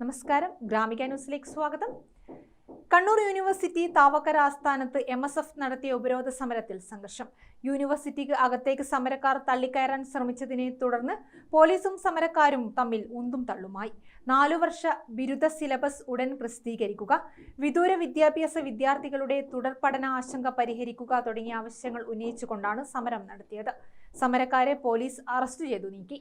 നമസ്കാരം. ഗ്രാമിക ന്യൂസിലേക്ക് സ്വാഗതം. കണ്ണൂർ യൂണിവേഴ്സിറ്റി താവക്കര ആസ്ഥാനത്ത് എം എസ് എഫ് നടത്തിയ ഉപരോധ സമരത്തിൽ സംഘർഷം. യൂണിവേഴ്സിറ്റിക്ക് അകത്തേക്ക് സമരക്കാർ തള്ളിക്കയറാൻ ശ്രമിച്ചതിനെ തുടർന്ന് പോലീസും സമരക്കാരും തമ്മിൽ ഉന്തും തള്ളുമായി. നാലു വർഷ ബിരുദ സിലബസ് ഉടൻ പ്രസിദ്ധീകരിക്കുക വിദൂര വിദ്യാഭ്യാസ വിദ്യാർത്ഥികളുടെ തുടർ പഠന ആശങ്ക പരിഹരിക്കുക തുടങ്ങിയ ആവശ്യങ്ങൾ ഉന്നയിച്ചുകൊണ്ടാണ് സമരം നടത്തിയത്. സമരക്കാരെ പോലീസ് അറസ്റ്റ് ചെയ്തു നീക്കി.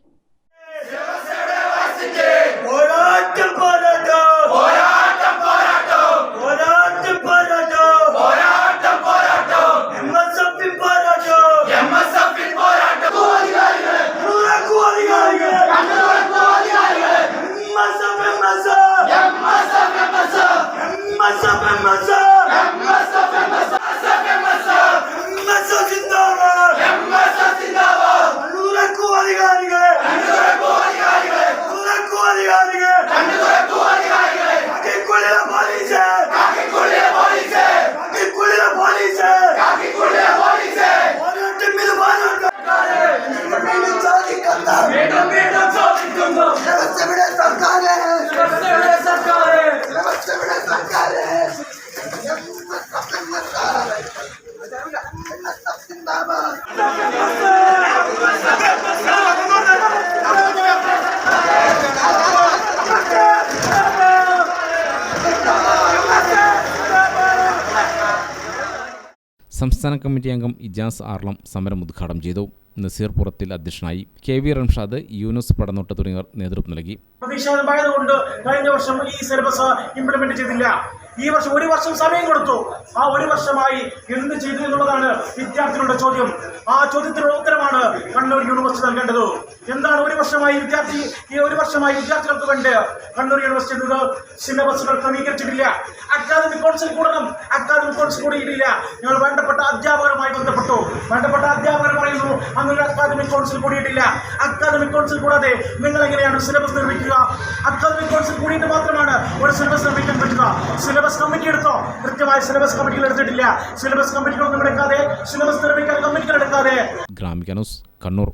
സംസ്ഥാന കമ്മിറ്റി അംഗം ഇജാസ് ആർളം സമരം ഉദ്ഘാടനം ചെയ്തു. നസീർ പുറത്തിൽ അധ്യക്ഷനായി കെ വി റംഷാദ് യൂനുസ് പടനോട്ട് തുടങ്ങിയവർ നേതൃത്വം നൽകി. കഴിഞ്ഞ വർഷം ഈ സിലബസ് ഇംപ്ലിമെന്റ് ചെയ്തില്ല. ഈ വർഷം ഒരു വർഷം സമയം കൊടുത്തു. ആ ഒരു വർഷമായി എന്ത് ചെയ്തു എന്നുള്ളതാണ് വിദ്യാർത്ഥികളുടെ ചോദ്യം. ആ ചോദ്യത്തിനുള്ള ഉത്തരമാണ് കണ്ണൂർ യൂണിവേഴ്സിറ്റി നൽകേണ്ടത്. എന്താണ് ഒരു വർഷമായി വിദ്യാർത്ഥി ഈ ഒരു വർഷമായി വിദ്യാർത്ഥികൾക്ക് വേണ്ടി കണ്ണൂർ യൂണിവേഴ്സിറ്റി സിലബസുകൾ ക്രമീകരിച്ചിട്ടില്ല. അക്കാദമിക് കൗൺസിൽ കൂടണം. അക്കാദമിക് കൗൺസിൽ കൂടിയിട്ടില്ല ഞങ്ങൾ വേണ്ടപ്പെട്ട അധ്യാപകരുമായി ബന്ധപ്പെട്ടു. വേണ്ടപ്പെട്ട അധ്യാപകർ അങ്ങനെ അക്കാദമിക് കൗൺസിൽ കൂടിയിട്ടില്ല. അക്കാദമിക് കൗൺസിൽ കൂടാതെ നിങ്ങൾ എങ്ങനെയാണ് സിലബസ് നിർമ്മിക്കുക? അക്കാദമിക് കൗൺസിൽ കൂടിയിട്ട് മാത്രമാണ് ഒരു സിലബസ് നിർമ്മിക്കാൻ പറ്റുക. സിലബസ് കമ്മിറ്റി എടുത്തോ? കൃത്യമായ സിലബസ് കമ്മിറ്റികൾ എടുത്തിട്ടില്ല. സിലബസ് കമ്മിറ്റികളൊന്നും എടുക്കാതെ സിലബസ് നിർമ്മിക്കാൻ കമ്മിറ്റികൾ എടുക്കാതെ. കണ്ണൂർ.